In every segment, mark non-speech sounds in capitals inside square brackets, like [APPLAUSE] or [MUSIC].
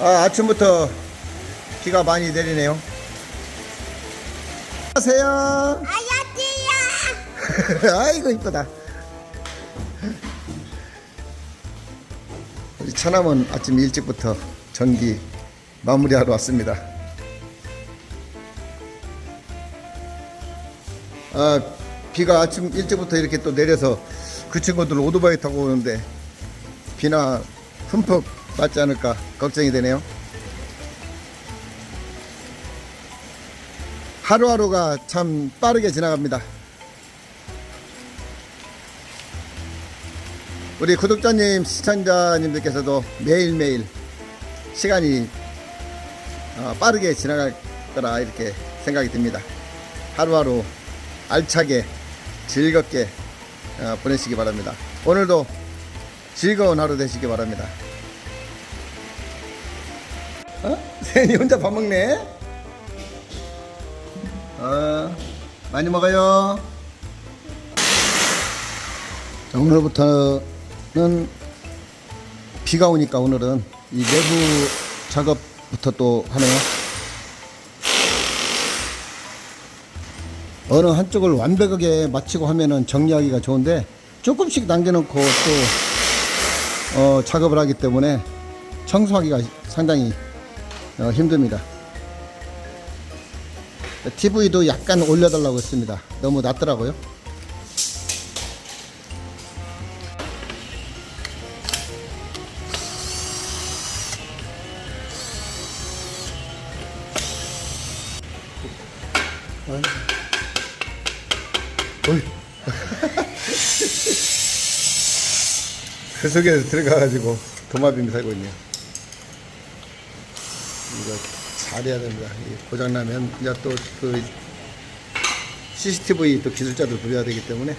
아, 아침부터 비가 많이 내리네요. 안녕하세요. 아야지야. [LAUGHS] 아이고 이쁘다. 우리 처남은 아침 일찍부터 전기 마무리하러 왔습니다. 아 비가 아침 일찍부터 이렇게 또 내려서 그 친구들 오토바이 타고 오는데 비나 흠뻑 맞지 않을까 걱정이 되네요. 하루하루가 참 빠르게 지나갑니다. 우리 구독자님, 시청자님들께서도 매일매일 시간이 어, 빠르게 지나갈 거라 이렇게 생각이 듭니다. 하루하루 알차게 즐겁게 어, 보내시기 바랍니다. 오늘도 즐거운 하루 되시기 바랍니다. 어? [LAUGHS] 세연이 혼자 밥 먹네? 어, 많이 먹어요. 자, 오늘부터는 비가 오니까 오늘은 이 내부 작업부터 또 하네요. 어느 한쪽을 완벽하게 마치고 하면은 정리하기가 좋은데 조금씩 남겨놓고 또 어, 작업을 하기 때문에 청소하기가 상당히 어, 힘듭니다. TV도 약간 올려달라고 했습니다. 너무 낮더라고요. 어이. [LAUGHS] 그 속에 들어가가지고 도마뱀이 살고 있네요. 잘해야 됩니다. 이 고장나면 이제 또그 CCTV 또 기술자들 부려야 되기 때문에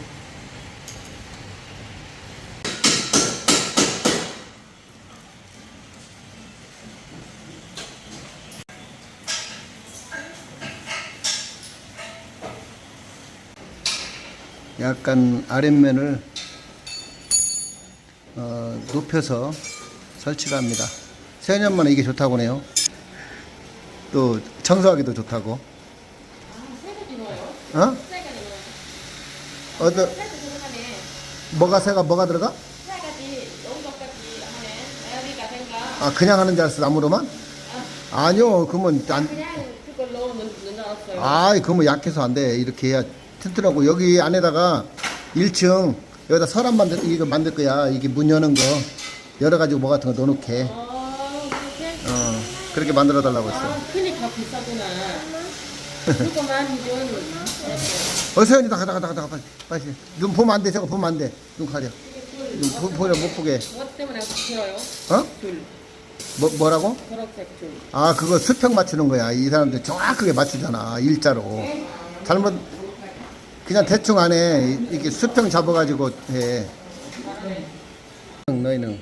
약간 아랫면을 어, 높여서 설치를 합니다. 세년만에 이게 좋다고 하네요. 또 청소하기도 좋다고. 어? 어떤 뭐가 새가 뭐가 들어가? 아 그냥 하는 줄 알았어 나무로만? 아니요 그러면 안. 그냥 그걸로 넣- 넣어놨어요. 아 그러면 약해서 안 돼. 이렇게 해야 튼튼하고 여기 안에다가 1층 여기다 서랍 만들 이거 만들 거야. 이게 문 여는 거 여러 가지 뭐 같은 거 넣어놓게. 아, 그렇게? 어 그렇게 만들어 달라고 했어. 아, 크니까 비싸구나. 그거만 좀. 어 서연이 나가 나가 나가 나가 빨리 빨리 눈 보면 안돼 저거 보면 안돼눈 가려 눈 보, 보려 못 보게 뭐 때문에 길어요? 어? 줄. 뭐 뭐라고? 초록색 줄. 아 그거 수평 맞추는 거야 이 사람들 정확하게 맞추잖아 일자로 잘못 그냥 대충 안에 이렇게 수평 잡아가지고 해 너희는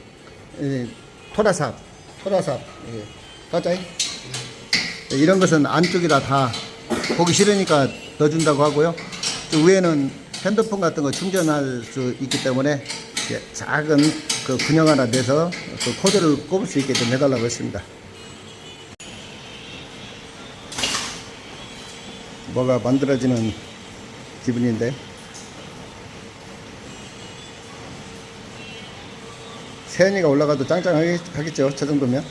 이 토라삽 토라삽 예. 가자 이 런 것은 안쪽이라 다 보기 싫으니까 넣어준다고 하고요. 저 위에는 핸드폰 같은 거 충전할 수 있기 때문에 작은 그 군형 하나 내서 그 코드를 꼽을 수 있게 좀 해달라고 했습니다. 뭐가 만들어지는 기분인데. 세연이가 올라가도 짱짱하겠죠? 저 정도면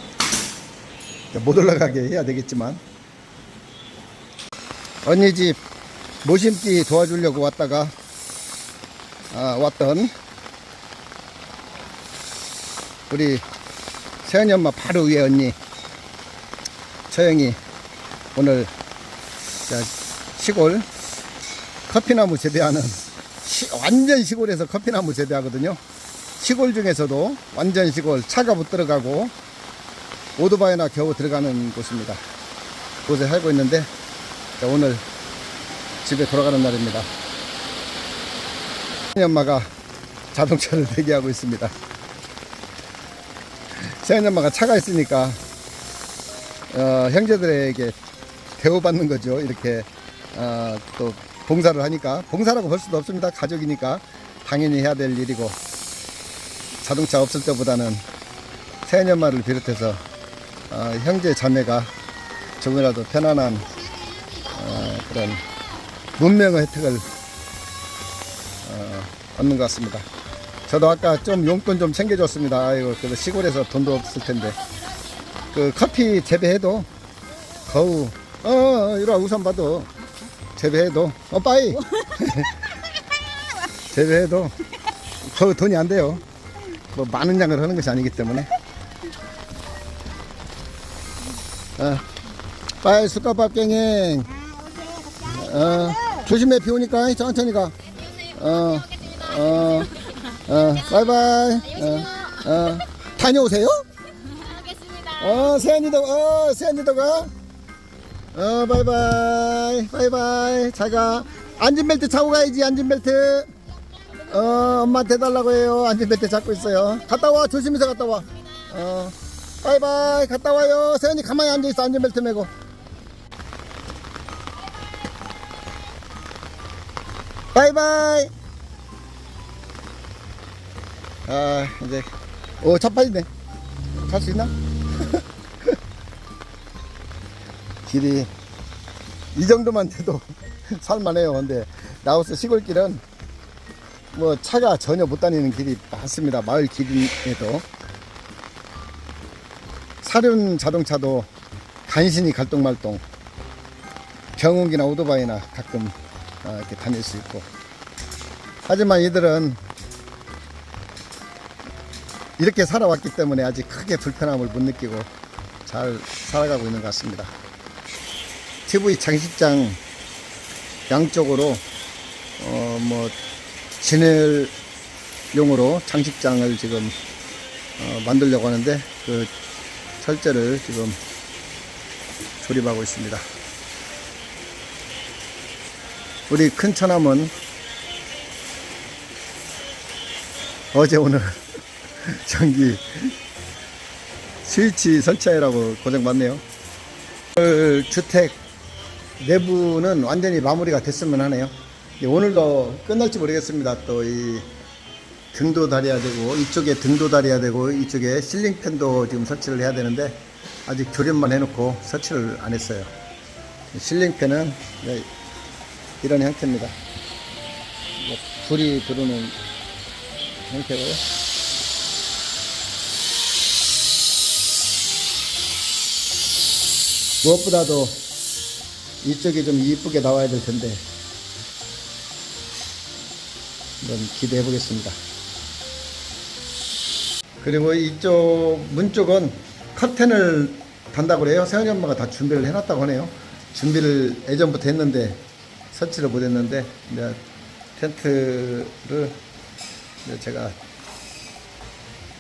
못 올라가게 해야 되겠지만 언니 집 모심기 도와주려고 왔다가 아, 왔던 우리 세연이 엄마 바로 위에 언니 처영이 오늘 자, 시골 커피나무 재배하는 시- 완전 시골에서 커피나무 재배하거든요. 시골 중에서도 완전 시골 차가 못 들어가고 오토바이나 겨우 들어가는 곳입니다. 그곳에 살고 있는데 자, 오늘 집에 돌아가는 날입니다. 엄마가 자동차를 [LAUGHS] 대기하고 있습니다. 세연이 엄마가 차가 있으니까 어, 형제들에게 대우받는 거죠. 이렇게 어, 또 봉사를 하니까 봉사라고 볼 수도 없습니다. 가족이니까 당연히 해야 될 일이고 자동차 없을 때보다는 새년말을 비롯해서 어, 형제 자매가 조금이라도 편안한 어, 그런 문명의 혜택을 어, 얻는 것 같습니다. 저도 아까 좀 용돈 좀 챙겨줬습니다. 아이고, 그래도 시골에서 돈도 없을 텐데. 그 커피 재배해도 거우, 어, 어, 이리 와, 우선 봐도. 재배해도, 어, 빠이! [LAUGHS] 재배해도 거우 돈이 안 돼요. 뭐 많은 양을 하는 것이 아니기 때문에. 어, 숟가밥 갱행. 어, 조심해, 비 오니까 천천히 가. 어, 어, 어, 바이바이. 어, 어, 다녀오세요? 어, 세안이도, 어, 세안이도 가. 어, 바이바이. 바이바이. 잘 가. 안전벨트 차고 가야지, 안전벨트. 어, 엄마한테 달라고 해요. 안전벨트 잡고 있어요. 갔다 와. 조심해서 갔다 와. 어, 바이바이. 갔다 와요. 세안이 가만히 앉아있어. 안전벨트 메고. 바이바이. 아, 이제, 오, 자빠지네. 갈 수 있나? [LAUGHS] 길이 이 정도만 돼도 [LAUGHS] 살만해요. 근데 라오스 시골길은 뭐 차가 전혀 못 다니는 길이 많습니다. 마을 길에도 사륜 자동차도 간신히 갈동말동 경운기나 오토바이나 가끔 아, 이렇게 다닐 수 있고 하지만 이들은 이렇게 살아왔기 때문에 아직 크게 불편함을 못 느끼고 잘 살아가고 있는 것 같습니다. TV 장식장 양쪽으로 어 뭐 진열용으로 장식장을 지금 어 만들려고 하는데 그 철제를 지금 조립하고 있습니다. 우리 큰 처남은 어제 오늘 [LAUGHS] 전기 스위치 설치하라고 고생 많네요. 오늘 주택 내부는 완전히 마무리가 됐으면 하네요. 예, 오늘도 끝날지 모르겠습니다. 또 이 등도 달아야 되고 이쪽에 등도 달아야 되고 이쪽에 실링팬도 지금 설치를 해야 되는데 아직 조립만 해놓고 설치를 안 했어요. 실링팬은 네, 이런 형태입니다. 뭐 불이 들어오는 형태고요. 무엇보다도 이쪽이 좀 이쁘게 나와야 될 텐데 한번 기대해 보겠습니다. 그리고 이쪽 문 쪽은 커튼을 단다고 그래요. 세연이 엄마가 다 준비를 해놨다고 하네요. 준비를 예전부터 했는데 설치를 못했는데 이제 텐트를 이제 제가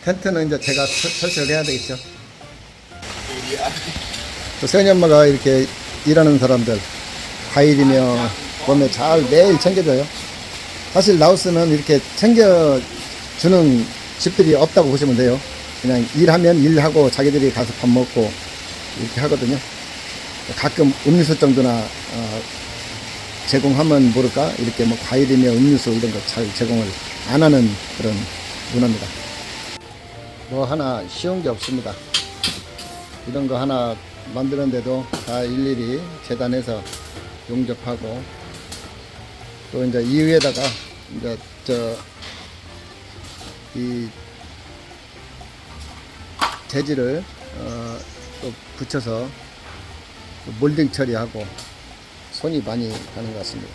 텐트는 이제 제가 설- 설치를 해야 되겠죠. 또 세연이 엄마가 이렇게 일하는 사람들 과일이며 몸에 잘 매일 챙겨줘요. 사실 라오스는 이렇게 챙겨주는 집들이 없다고 보시면 돼요. 그냥 일하면 일하고 자기들이 가서 밥 먹고 이렇게 하거든요. 가끔 음료수 정도나 어, 제공하면 모를까 이렇게 뭐 과일이며 음료수 이런 거 잘 제공을 안 하는 그런 문화입니다. 뭐 하나 쉬운 게 없습니다. 이런 거 하나 만드는데도 다 일일이 재단해서 용접하고 또 이제 이 위에다가 이제 저 이 재질을 어, 또 붙여서 몰딩 처리하고 손이 많이 가는 것 같습니다.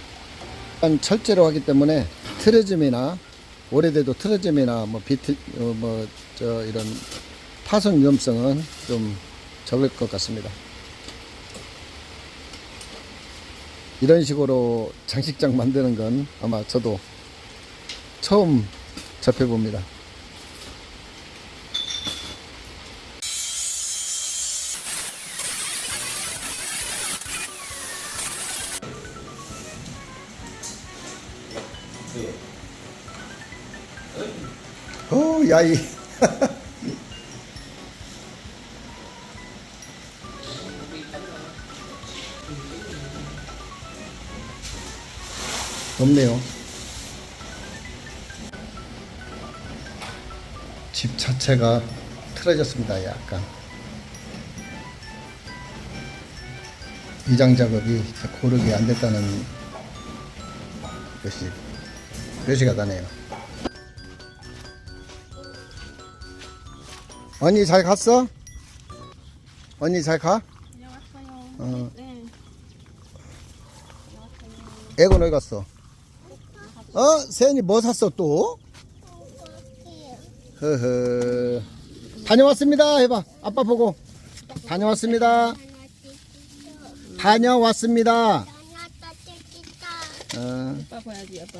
일단 철제로 하기 때문에 트레즘이나 오래돼도 트레즘이나 뭐 비틀 어, 뭐저 이런 파손 위험성은 좀 적을 것 같습니다. 이런 식으로 장식장 만드는 건 아마 저도 처음 접해봅니다. 오, 야이. [LAUGHS] 없네요. 자체가 틀어졌습니다. 약간. 이장 작업이 고르게 안 됐다는 것이 표시가 나네요. 언니 잘 갔어? 언니 잘 가? 어. 애건 어디 갔어? 어? 세연이 뭐 샀어 또? 허허. 다녀왔습니다. 해봐. 아빠 보고. 다녀왔습니다. 다녀왔습니다. 어, 아빠 봐야지 아빠.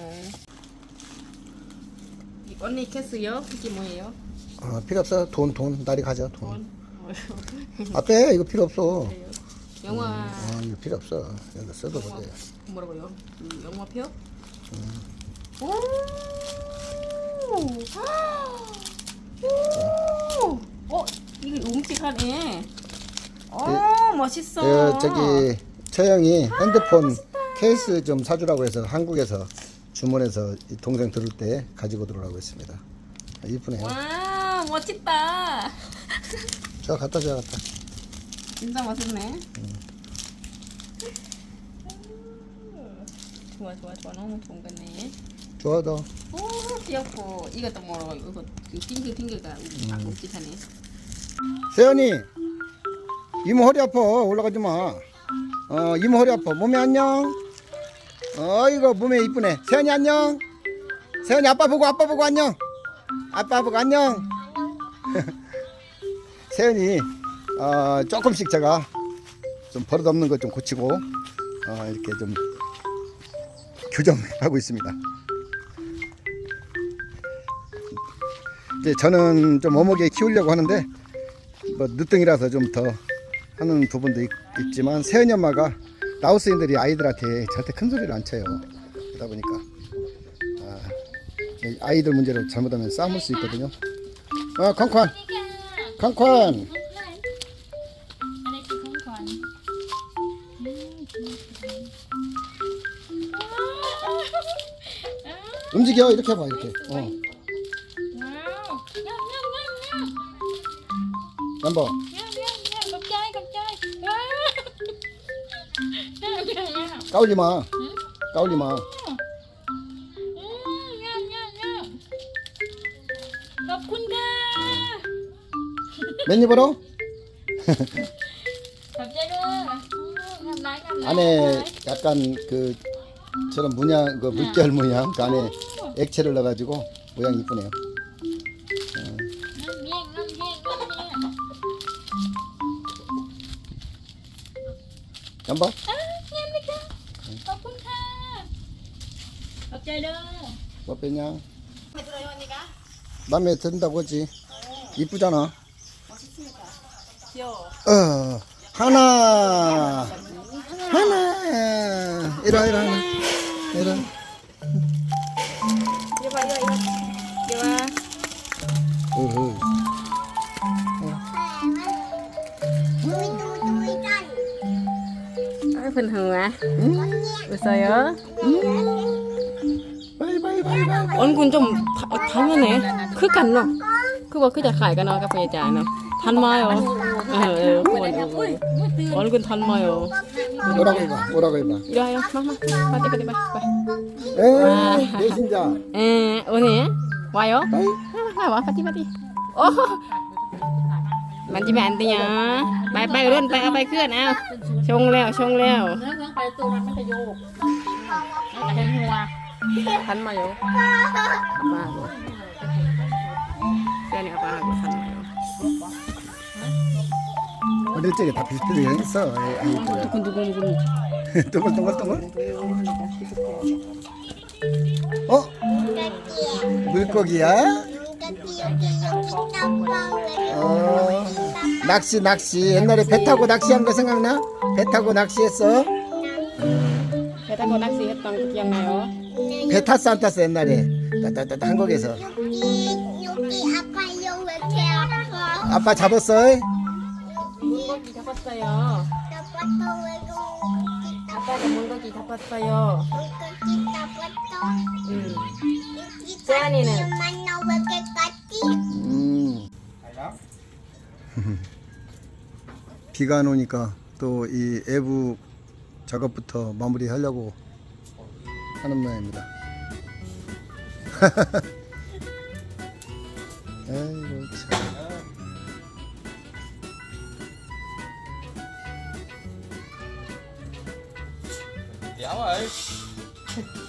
이 언니 캐스요? 그게 뭐예요? 어, 필요 없어. 돈, 돈. 나리 가져. 돈. 돈. 아, 빼. 이거 필요 없어. 영화 어, 이거 필요 없어. 이거 써도 돼. 뭐라고요? 그 영화표? 음. 오! 오! 움직하네. 어, 멋있어. 그, 저기, 처형이 핸드폰 케이스 좀 사주라고 해서 한국에서 주문해서 이 동생 들을 때 가지고 들어오라고 했습니다. 아, 이쁘네요. 와, 멋지다. 저 [LAUGHS] 갖다 줘, 갖다. 진짜 멋있네. 좋아, 좋아, 좋아. 너무 좋은 거네. 좋아, 너. 오, 귀엽고. 이것도 뭐라고, 이거 핑글핑글가 움직하네. 세연이 이모 허리 아파 올라가지 마. 어 이모 허리 아파 몸에 안녕. 어이거 몸에 이쁘네. 세연이 안녕. 세연이 아빠 보고 아빠 보고 안녕. 아빠 보고 안녕. [LAUGHS] 세연이 어 조금씩 제가 좀 버릇없는 것 좀 고치고 어 이렇게 좀 교정하고 [LAUGHS] 있습니다. 이제 저는 좀 어묵에 키우려고 하는데 뭐 늦둥이라서 좀 더 하는 부분도 있, 지만 세연이 엄마가 라오스인들이 아이들한테 절대 큰 소리를 안 쳐요. 그러다 보니까 아, 이 아이들 문제로 잘못하면 싸움을 수 있거든요. 어, 콩콩, 콩콩. 움직여 이렇게 해봐 이렇게. 어. 한번 까울리 마. 까울리 마. 맨입으로 안에 약간 그 저런 문양 그 물결 모양 그 안에 액체를 넣어가지고 모양 이쁘네요. 한번 ขอบคุณค่ะ ขอบใจเด้อ 뭐 빼냐? 마음에 든다고 하지. 이쁘잖아. 귀여워. 어 하나 하나 이리 와 이리 와 이리 흔흥아. 응? 웃어요? 얼굴 좀 당연해. 그간 너. 그거 그저 가이가 나가 보이잖아. 닮아요. 얼굴 닮아요. 뭐라고 해봐. 뭐라고 해봐. 이리 와요. 마마. 빨리 빨리 빨리. 에내 신자. 에, 오늘 와요. 와, 와, 파티 파티. 어. มันจะแบนตีเนาะไปไปเรื่อนไปเอาไปเคลื่อนเอาชงแล้วชงแล้วนื้อเาไปตัวมันไม่กระโยกมันหัวทันมาอยู่มาบ่เจ้านี่อยมาบ่ทันมาอยู่วันนี้เจ๊ทับพิษที่ยังสอยไอ้ตัวคุณตุ้กุลตุกุลตุกุลตุกุลโอ้บุกโกกี้อะ 어 낚시 낚시 옛날에 배 타고 낚시한 거 생각나 배 타고 낚시했어 배 타고 낚시했던 거 기억나요? 배 탔어 안 탔어 옛날에 따따따 한국에서 아빠 잡았어 물고기 잡았어요. 아빠가 물고기 잡았어요. 응. 음. [LAUGHS] 비가 안 오니까 또 이 애부 작업부터 마무리하려고 하는 모양입니다. [LAUGHS] 아이고 참. Rồi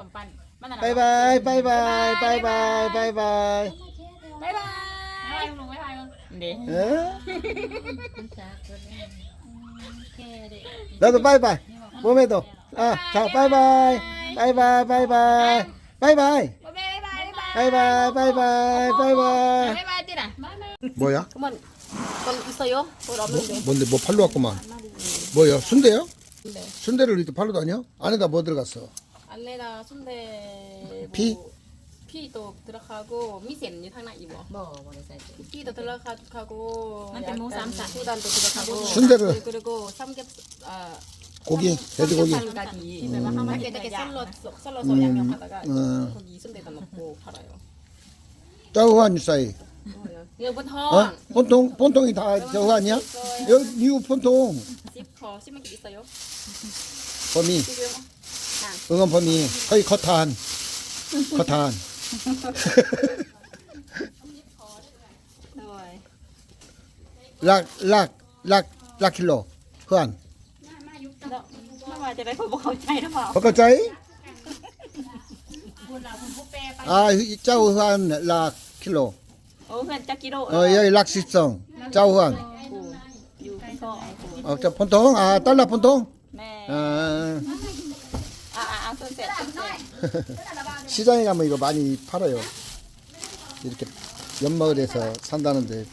하느라고. 빠이바이 빠이바이 빠이바이 빠이바이. 바이바이. 하영 롱 하영. 네. 어? 나도 빠이바이. 몸에도. 아, 자 빠이바이. 빠이바이 빠이바이. 빠이바이. 바이바이 바이바이 바이바이. 바이바이 띠라. [LAUGHS] 뭐야? 그만. 건 있어요? 뭘 뭐, 뭔데 뭐 팔로 왔구만. 뭐야? 순대요? 네. 순대를 이렇게 팔로 다녀? 안에다 뭐 들어갔어? 안내나 순대 피? 피도 들어가고 미센이 하나 입어. 뭐뭐 피도 들어가고 수단도 들어가고. 순대를. 네, 그리고 삼겹 아 고기 돼지고기. 삼겹살까지. 음. 이렇게 썰러 썰러서 양념하다가 음. 고기 순대도 넣고 팔아요. 짜우한 사이. 이거 본통. 어? 본통 본통이 다 저거 아니야? 여기 미국 본통. 씹어 씹는 있어요. 범위. 아. 응원 범위 거의 겉한. ขอทาน โดลากลักลักลักกิโลเพื่อนแล้วเมื่วานจะได้ผมเข้าใจหรือเปล่าเขาเข้าใจอ่าเจ้าเพื่อนลากกิโลโอ้เพื่อนจักกิโลเอ้ยลากสิบสองเจ้าเพื่อนออกจากพนทองอ่าตอนรับพนทองแม่ [LAUGHS] 시장에 가면 이거 많이 팔아요. 이렇게 연마을 해서 산다는데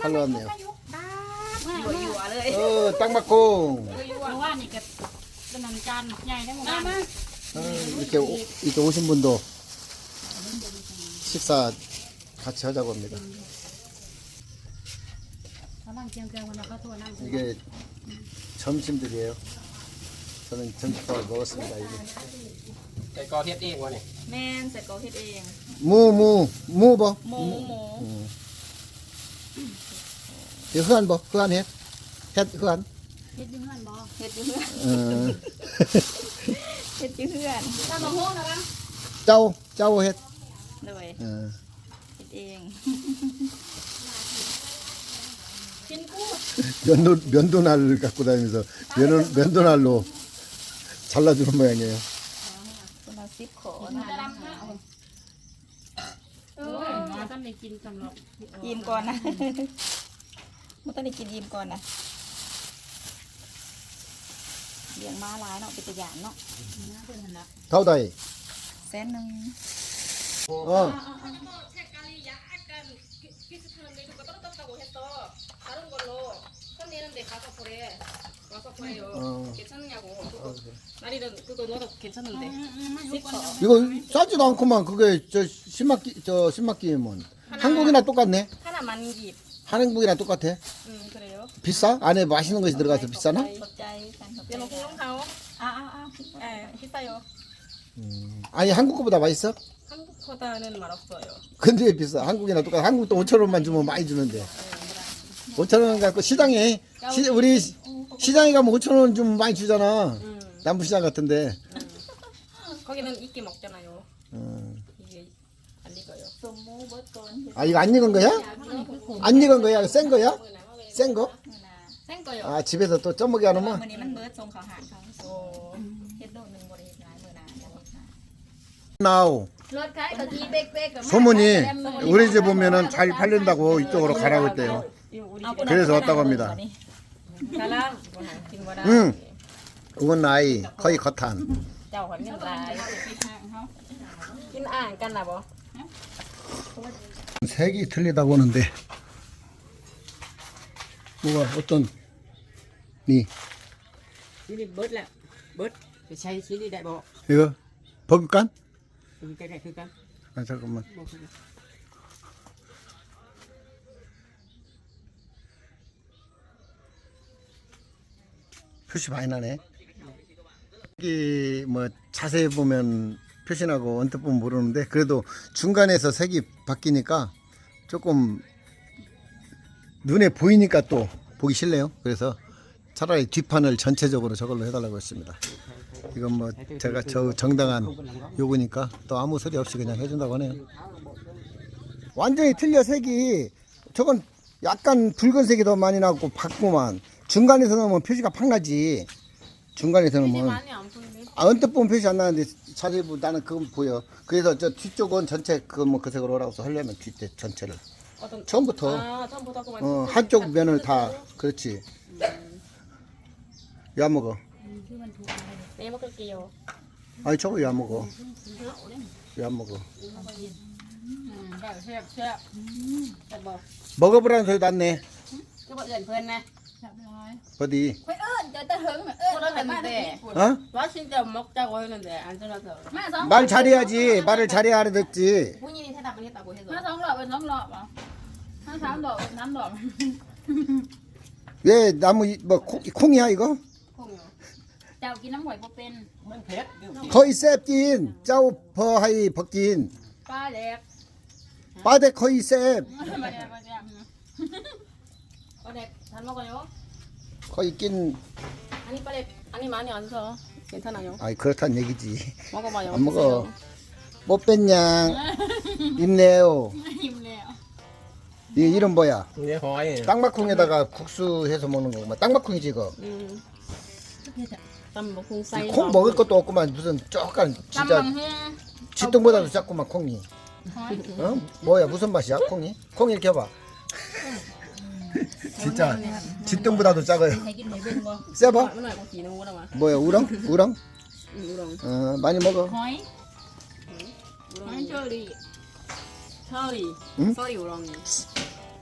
팔러 왔네요. 어, 땅 맞고. 어, 이렇게, 오, 이렇게 오신 분도 식사 같이 하자고 합니다. 이게 점심들이에요. สมิงทั้งฟร์โสอะไรนี่ใส่กอเฮ็ดเองวะนี่แม่นใส่กอเฮ็ดเองหมูหมูหมูบ่หมูหมูเดี๋ยวเคลื่อนบ่เคลื่อนเฮ็ดเฮ็ดเคลื่อนเฮ็ดยืมเพื่อนบ่เฮ็ดยืมเพื่อนเฮ็ดยืมเพื่อนตามาพูดนะบ้างเจ้าเจ้าเฮ็ดเลยเฮ็ดเองเดือนนู้นเดือนนู้นอะไรกักกูได้มั้ยจ๊ะเดือนนู้นเดือนนู้นอะลู องได้กินสำหรับ อิ่มก่อนนะมันต้องได้กินอิ่มก่อนนะเลี้ยงม้าหลายเนาะเป็นตัวอย่างเนาะ 타오다이. แสนหนึง 어. 때 가서 보래. 와서 보래요. 어. 괜찮냐고 아, 나리는 그거 넣어도 괜찮은데. 이거 싸지도 않고만 그게 저 신맛기 저 신맛기면 한국이나 똑같네. 하나 만기. 한국이나 똑같아. 응, 그래요. 비싸? 안에 맛있는 것이 들어가서 네, 비싸나? 네, 아아아 비싸요. 음. 아니 한국 거보다 맛있어? 한국보다는 맛없어요. 근데 비싸? 한국이나 똑같아. 한국도 5천 원만 주면 많이 주는데. 5천 원 갖고 시장에 시, 우리 시- 시장에 가면 5천 원 주면 많이 주잖아. 응 남부시장 같은데. 거기는 익게 먹잖아요 어. 이게 안 익어요 สมมูเบิร์ตก่อน 아 이거 안 익은 거야? 안 익은 거야? 센 거야? 센 거? มือนา 생 거요 아 집에서 또 쪄먹게 มือ 하노만. นี้มันเบิร์ตทรงเขาหางเขา 어 เฮ็ดโดดหนึ่งบริเฮ็ดหลายมือนาจะเฮ็ดหลาย 나우 รถขายตะกี้เบ๊กเบ๊กกับ 소문이 우리 집 오면은 잘 팔린다고 이쪽으로 가라고 했대요. 그래서 왔다고 합니다. 사람กินบ่ได้ 응. 그건 나이 거의 거탄. เจ้าคนนี้ลายกินอ่างกันนะบ่ 색이 틀리다고 하는데 뭐가 어떤 นี่ ชิ้นนี้เบิดแล้วเบิดจะใช้ชิ้นนี้ได้บ่ 이거 버글간? คือใกล้ๆคือกัน 아 잠깐만 บ่คือกัน 표시 많이 나네. 여기 뭐 자세히 보면 표시나고 언뜻 보면 모르는데 그래도 중간에서 색이 바뀌니까 조금 눈에 보이니까 또 보기 싫네요. 그래서 차라리 뒷판을 전체적으로 저걸로 해달라고 했습니다. 이건 뭐 제가 저 정당한 요구니까 또 아무 소리 없이 그냥 해준다고 하네요. 완전히 틀려 색이 저건 약간 붉은색이 더 많이 나고 밝구만 중간에서 넣으면 표시가 팍 나지. 중간에서 넣으면 많이 안. 아 언뜻 보면 표시 안 나는데 자세히 보면 나는 그건 보여. 그래서 저 뒤쪽은 전체 그뭐 그 색으로 하라고 하려면 뒷대 전체를. 어떤 처음부터. 아, 처음부터. 어 한쪽 면을 다 그렇지. 왜 안 먹어. 네 먹을게요. 아니 저거 왜 안 먹어. 왜 안 먹어. 음, 자, 쉐, 쉐. 자, 뭐. 먹어보라는 소리도 dần phên nè 어디 ไปเอิ้นเจะตะเหิงน่ะเอิ้น cô đó ไป là มา mình ได้ để 어? quá xin chào mọc cha của nó để ăn cho nó thở มาสอง 말 잘해야지 말을 잘해야 알아듣지 본인이 대답을 했다고 해서 มาสองรอบเป็นสองรอบอ่ะมาสามรอบเป็นสามรอบ 왜 나무 이- 뭐 콩, 콩이야 이거? không hiểu เจ้ากินน้ำหอยบ่เป็น มันเผ็ดเดี๋ยว 거의 셉진 짜오 버하이 벗긴 ปลาแดก 빠데 거의 셉 มาแดกมาแดก 잘 먹어요. 거의 있긴 아니 빨리 아니 많이 안 서. 괜찮아요. 아이 그렇단 얘기지. 먹어봐요. 안 먹어. 못 뭐 뺐냐? [LAUGHS] 입네요. 힘내요. 이 이름 뭐야? 네, 호아이. 땅바콩에다가 국수 해서 먹는 거구만. 땅막콩이지 이거. 음. 땀뭐 공사이. 콩 먹을 것도 없구만 무슨 쪼깐 진짜 땀망흥. 지똥보다도 작구만 콩이. 어? 어? 뭐야 무슨 맛이야 콩이? 콩 이렇게 봐. 진짜 쥐똥보다도 작아요. 세봐. 뭐야 우렁? 우렁? 어, 많이 먹어. 거의? 한조리 서리 응? 서리 우렁이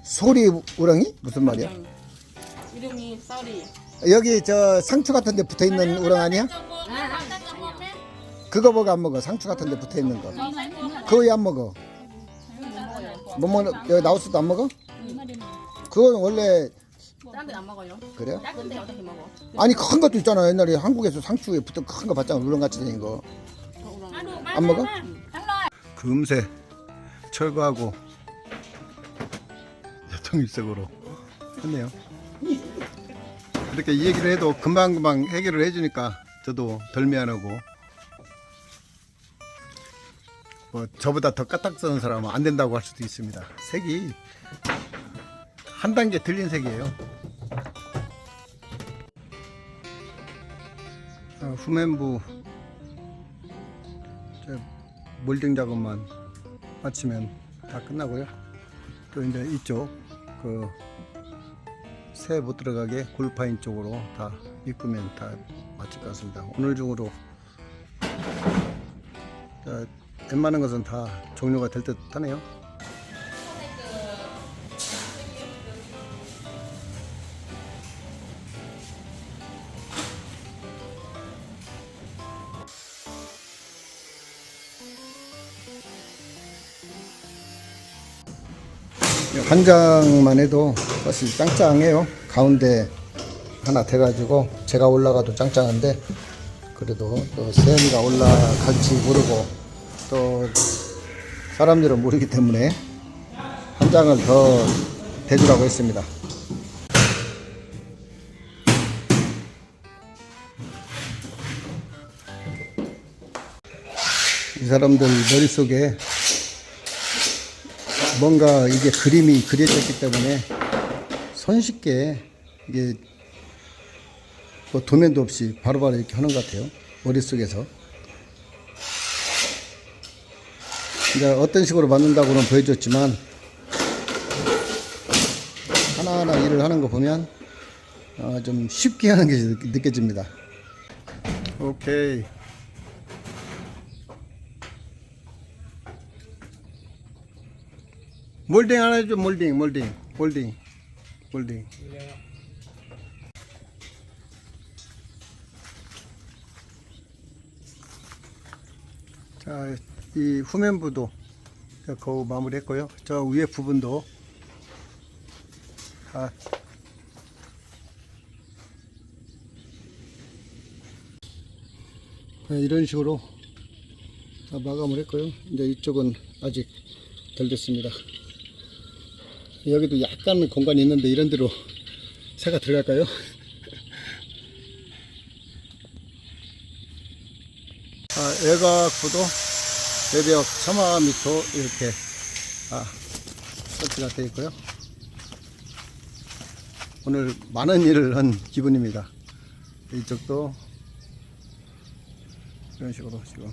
소리 우렁이 무슨 말이야? 이름이 서리 여기 저 상추 같은 데 붙어 있는 우렁 아니야? 그거 먹어 안 먹어? 상추 같은 데 붙어 있는 거. 그거 왜 안 먹어? 뭐 먹어? 여기 나우스도 안 먹어? 그건 원래 사람들이 안 먹어요. 그래요? 작은 데 어떻게 먹어? 아니 큰 것도 있잖아. 옛날에 한국에서 상추에 붙은 큰 거 봤잖아. 우렁같이 생긴 거. 안 먹어? 금세 철거하고 여통일색으로 했네요. 이렇게 이 얘기를 해도 금방금방 해결을 해주니까 저도 덜 미안하고 뭐 저보다 더 까딱 써는 사람은 안 된다고 할 수도 있습니다. 색이 한 단계 틀린 색이에요. 아, 후면부 저 몰딩 작업만 마치면 다 끝나고요. 또 이제 이쪽 그 새 못 들어가게 골파인 쪽으로 다 입구면 다 마칠 것 같습니다. 오늘 중으로 자, 웬만한 것은 다 종료가 될 듯 하네요. 한 장만 해도 사실 짱짱해요. 가운데 하나 돼가지고 제가 올라가도 짱짱한데 그래도 또 세연이가 올라갈지 모르고 또 사람들은 모르기 때문에 한 장을 더 대주라고 했습니다. 이 사람들 머릿속에 뭔가 이게 그림이 그려졌기 때문에 손쉽게 이게 뭐 도면도 없이 바로바로 이렇게 하는 것 같아요. 머릿속에서. 이제 어떤 식으로 만든다고는 보여줬지만 하나하나 일을 하는 거 보면 어, 좀 쉽게 하는 게 느- 느껴집니다. 오케이. 몰딩 하나 해줘 몰딩 몰딩 몰딩 몰딩 자, 이 후면부도 거우 마무리했고요. 저 위에 부분도 아. 이런 식으로 다 마감을 했고요. 이제 이쪽은 아직 덜 됐습니다. 여기도 약간 공간이 있는데 이런 데로 새가 들어갈까요? [LAUGHS] 아, 외곽부도 외벽 처마 밑도 이렇게 아, 설치가 되어 있고요. 오늘 많은 일을 한 기분입니다. 이쪽도 이런 식으로 지금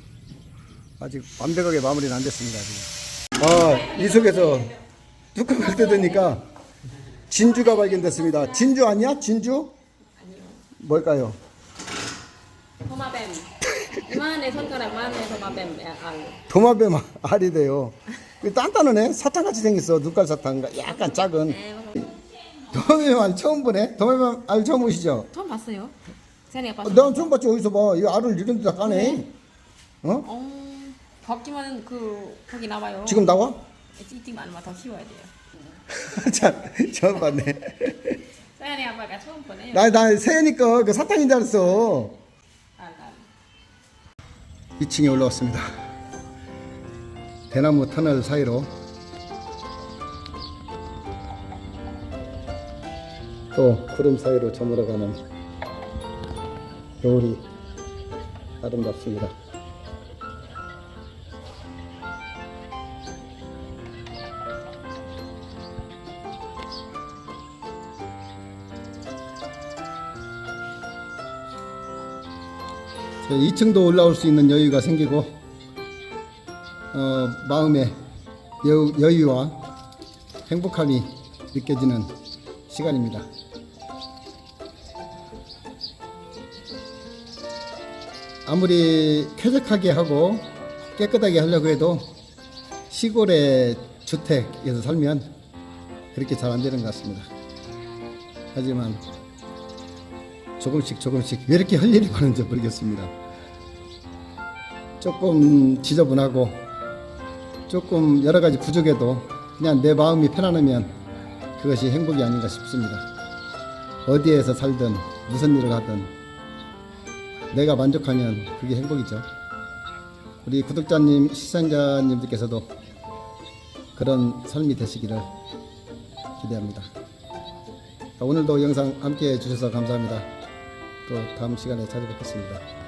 아직 완벽하게 마무리는 안 됐습니다. 지금. 아, 이 속에서 뚜껑을 뜯으니까 진주가 발견됐습니다. 진주 아니야? 진주? 뭘까요? 도마뱀. 이만해 손가락만해 도마뱀 알. 도마뱀 알이 돼요. 그 단단하네. 사탕같이 생겼어. 눈깔 사탕. 약간 작은. 도마뱀 알 처음 보네. 도마뱀 알 처음 보시죠? 처음 봤어요. 세네 봤어. 어, 난 처음 봤지. 어디서 봐. 이 알을 이런 데다 까네. 어? 어, 벗기면 그 거기 나와요. 지금 나와? 찌찌만 얼마 더 키워야 돼요. 자, 처음 봤네. 세네 아빠가 처음 보네요. 나, 나 새니까 그 사탕인 줄 알았어. 알, 알. 2층에 올라왔습니다. 대나무 터널 사이로 또 구름 사이로 저물어가는 겨울이 아름답습니다. 2층도 올라올 수 있는 여유가 생기고 어, 마음의 여, 여유와 행복함이 느껴지는 시간입니다. 아무리 쾌적하게 하고 깨끗하게 하려고 해도 시골의 주택에서 살면 그렇게 잘 안 되는 것 같습니다. 하지만 조금씩 조금씩 왜 이렇게 할 일이 많은지 모르겠습니다. 조금 지저분하고 조금 여러 가지 부족해도 그냥 내 마음이 편안하면 그것이 행복이 아닌가 싶습니다. 어디에서 살든 무슨 일을 하든 내가 만족하면 그게 행복이죠. 우리 구독자님, 시청자님들께서도 그런 삶이 되시기를 기대합니다. 자, 오늘도 영상 함께 해주셔서 감사합니다. 또 다음 시간에 찾아뵙겠습니다.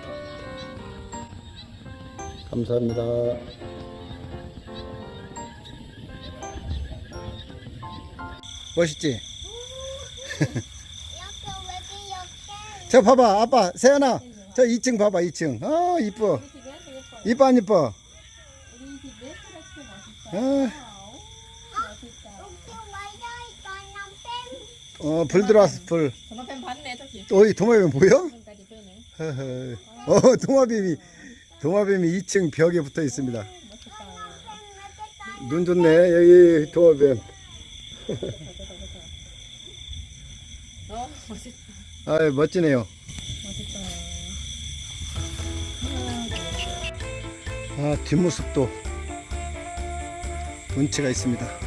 감사합니다. 멋있지? [LAUGHS] 저 봐봐 아빠 세연아 저 2층 봐봐 2층 어 이뻐 이뻐 안 이뻐 어, 어, 불 들어왔어 불 도마뱀 봤네 저기. 어이 도마뱀 보여? [LAUGHS] 어 도마뱀이 도마뱀이 2층 벽에 붙어 있습니다. 눈 좋네 여기 도마뱀. 어, 멋있다. 아 멋지네요. 아 뒷모습도 운치가 있습니다